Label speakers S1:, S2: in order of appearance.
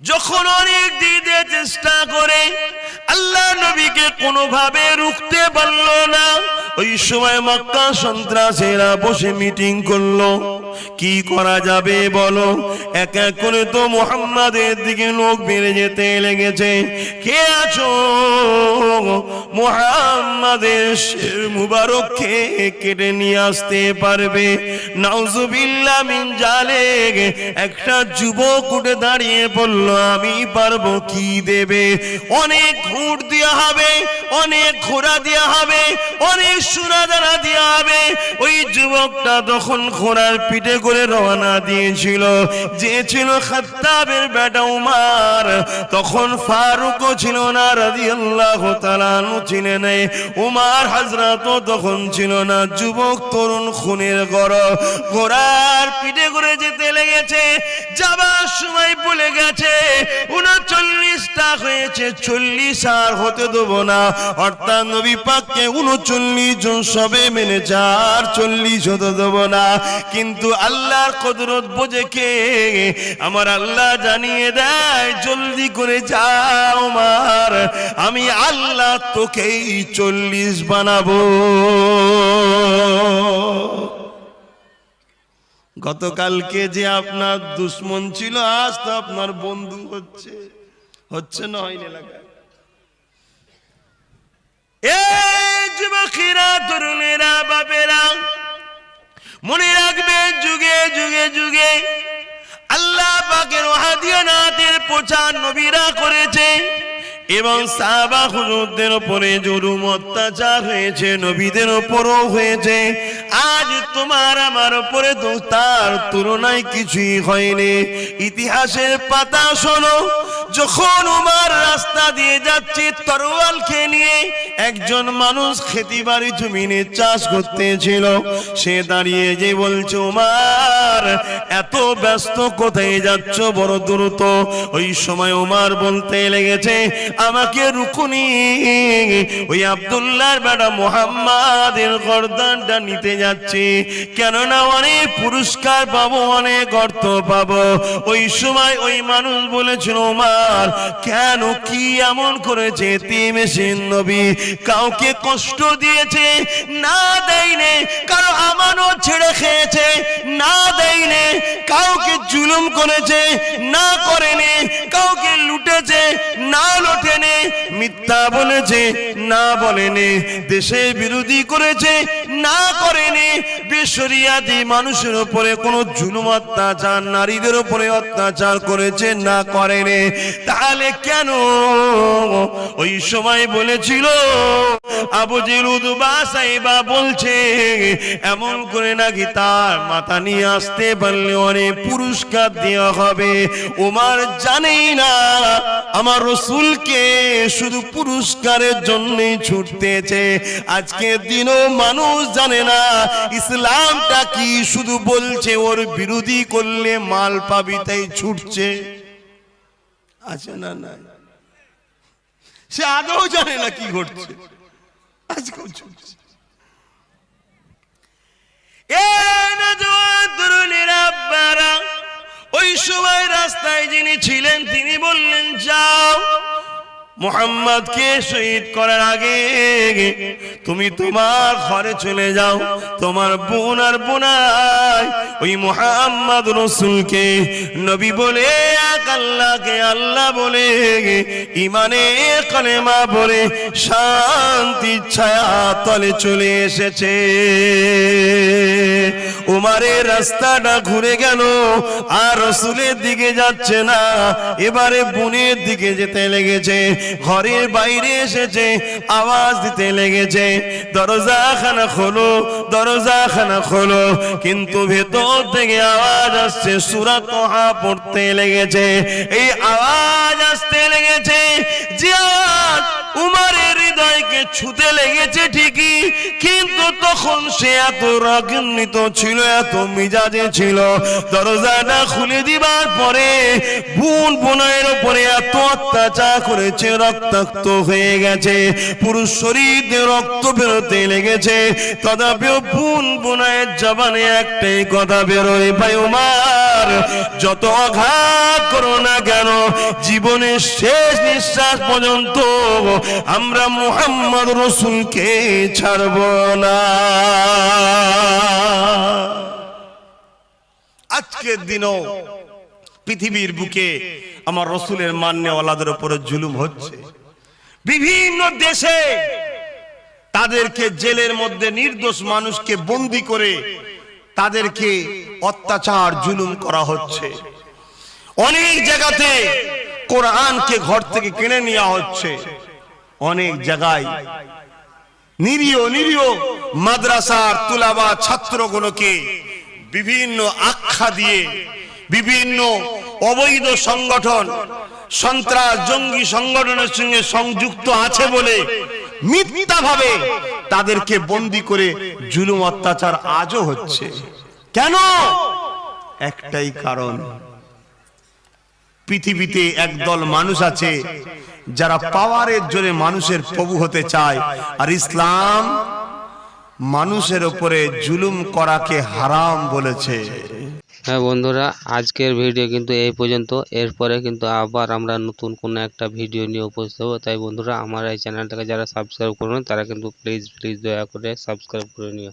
S1: যখন অনেক দিতে চেষ্টা করে, আল্লাহ নবীকে কোনোভাবে রুখতে পারল না। ওই সময় মক্কা সন্ত্রাসেরা বসে মিটিং করল। কি করা যাবে বলো? এক এক করে তো মোহাম্মদের দিকে লোক বেড়ে যেতে লেগেছে। কে আছো? মোহাম্মদের শের মুবারককে কেটে নিয়ে আসতে পারবে? নাউজুবিল্লাহ মিন জালেক। একটা যুবক উঠে দাঁড়িয়ে বলল, আমি পারব কি দেবে? অনেক ঘুট দেওয়া হবে। অনেক ঘোড়া দেওয়া হবে, অনেক সুরা দানা দেওয়া হবে। ওই যুবকটা তখন ঘোড়ার পিঠে করে রওনা দিয়েছিল। যে ছিল খাত্তাবের বেটা উমার। তখন ফারুকও ছিল না, রাদিয়াল্লাহু তাআলা আনহু ছিলেন না। উমার হাজরাতও তখন ছিল না, যুবক তরুণ খুনের গড় ঘোড়ার পিঠে করে যেতে লেগেছে, যাবার সময় বলে গেছে হয়েছে, চল্লিশ আর হতে দেবো না। অর্থাৎ নবী পাককে উনচল্লিশ জন সবে মেনে চল্লিশ হতে না। কিন্তু আল্লাহর কদরত বোঝে কে? আমার আল্লাহ জানিয়ে দেয়, জলদি করে যাও মার। আমি আল্লাহ তোকেই চল্লিশ বানাবো। গতকালকে যে আপনার দুশ্মন ছিল, আজ তো আপনার বন্ধু হচ্ছে। হচ্ছে না হয়নি এলাকায়। এই যুবকেরা, তরুণেরা, বাপেরা, মনে রাখবে যুগে যুগে যুগে আল্লাহ পাকের প্রচার নবীরা করেছে এবং সাহাবা হুজুরদের উপরে জুলুম, অত্যাচার হয়েছে, নবীদের উপরও হয়েছে। আজ তোমার আমার উপরে তো তার তুলনায় কিছুই হয়নি। ইতিহাসের পাতা শোনো যখন উমার রাস্তা দিয়ে যাচ্ছে তরোয়াল খেয়ে নিয়ে একজন মানুষ খেতি বাড়ি জমিনে চাষ করতেছিল। সে দাঁড়িয়ে যে বলছে উমার এত ব্যস্ত কোথায় যাচ্ছ বড় দ্রুত? ওই সময় উমার বলতে লেগেছে, আমাকে রুকুনি, ওই আব্দুল্লাহর বেটা মোহাম্মদের গর্দানটা নিতে যাচ্ছি। কেননা অনেক পুরস্কার পাবো, অনেক অর্থ পাবো। ওই সময় ওই মানুষ বলেছিল উমার কেন কি এমন করেছে তিমেসিন নবী? কাউকে কষ্ট দিয়েছে, না দেয়নি, কারও আমানও ছেড়ে খেয়েছে, না দেয়নি, কাউকে জুলুম করেছে, না করেনি, কাউকে লুটেছে, না লোটেনি, মিথ্যা বলেছে, না বলেনি, দেশে বিরোধী করেছে, না করেনি মানুষের উপরে কোনো জুলুম অত্যাচার, নারীদের উপরে অত্যাচার করেছে না করেনি। তাহলে কেন? ওই সময় বলেছিল বলছে, এমন করে নাকি তার মাথা নিয়ে আসতে পারলে অনেক পুরস্কার দেওয়া হবে। ওমার জানেই না, আমার রসুলকে শুধু পুরস্কারের জন্যই ছুটতেছে। আজকে দিনও মানুষ জানে না ইসলামটা কি শুধু বলছে, ওর বিরোধী করলে মাল পাবি তাই ছুটছে? আছে না না সে আগেও জানে না কি ঘটছে। ওই সময় রাস্তায় যিনি ছিলেন, তিনি বললেন, যাও। মোহাম্মদকে শহীদ করার আগে তুমি তোমার ঘরে চলে যাও। তোমার বোন আর বোনাই ওই মোহাম্মদ রসুলকে নবী বলে, এক আল্লাহকে আল্লাহ বলে ইমানে কলেমা বলে, শান্তি ছায়া তলে চলে এসেছে। উমারের রাস্তাটা ঘুরে গেল, আর রসুলের দিকে যাচ্ছে না, এবারে বোনের দিকে যেতে লেগেছে। ঘরের বাইরে এসেছে, আওয়াজ দিতে লেগেছে। দরজা খানা খোলো, দরজা খানা খোলো। কিন্তু ভেতর থেকে আওয়াজ আসছে, সুরা তোহা পড়তে লেগেছে। এই আওয়াজ আসতে লেগেছে যে আওয়াজ উমারের হৃদয়কে ছুতে লেগেছে ঠিকই, কিন্তু তখন সে এত রাগান্বিত ছিল, এত মিজাজে ছিল। দরজাটা খুলে দিবার পরে বোন বোনের উপরে এত অত্যাচার করেছে, রক্তাক্ত হয়ে গেছে। পুরুষ শরীর রক্ত বেরোতে লেগেছে। তথাপিও বোন বোনের জবানে একটাই কথা বেরোয়, ভাই উমার, যত আঘাত করো না কেন, জীবনের শেষ নিঃশ্বাস পর্যন্ত আমরা মুহাম্মদ রসুলকে ছাড়ব না। আজকের দিনও পৃথিবীর বুকে আমার রসুলের মান্যওয়ালাদের উপরে জুলুম হচ্ছে। বিভিন্ন দেশে তাদেরকে জেলের মধ্যে নির্দোষ মানুষকে বন্দি করে তাদেরকে অত্যাচার, জুলুম করা হচ্ছে। অনেক জায়গাতে কোরআনকে ঘর থেকে কিনে নেওয়া হচ্ছে। অনেক জায়গায়। নিরীহ নিরীহ মাদ্রাসার তুলাবা ছাত্রগুলোকে বিভিন্ন আখ্যা দিয়ে, বিভিন্ন অবৈধ সংগঠন, সন্ত্রাস জঙ্গি সংগঠনের সঙ্গে সংযুক্ত আছে বলে মিথ্যাভাবে তাদেরকে বন্দি করে জুলুম অত্যাচার আজও হচ্ছে। কেন? একটাই কারণ। পৃথিবীতে একদল মানুষ আছে যারা পাওয়ারের জোরে মানুষের প্রভু হতে চায়। আর ইসলাম মানুষের উপরে জুলুম করাকে হারাম বলেছে।
S2: হ্যাঁ বন্ধুরা, আজকের ভিডিও কিন্তু এই পর্যন্ত। এরপরে কিন্তু আবার আমরা নতুন কোনো একটা ভিডিও নিয়ে উপস্থিত হব। তাই বন্ধুরা, আমার এই চ্যানেলটাকে যারা সাবস্ক্রাইব করবেন তারা কিন্তু প্লিজ প্লিজ দয়া করে সাবস্ক্রাইব করে নিও।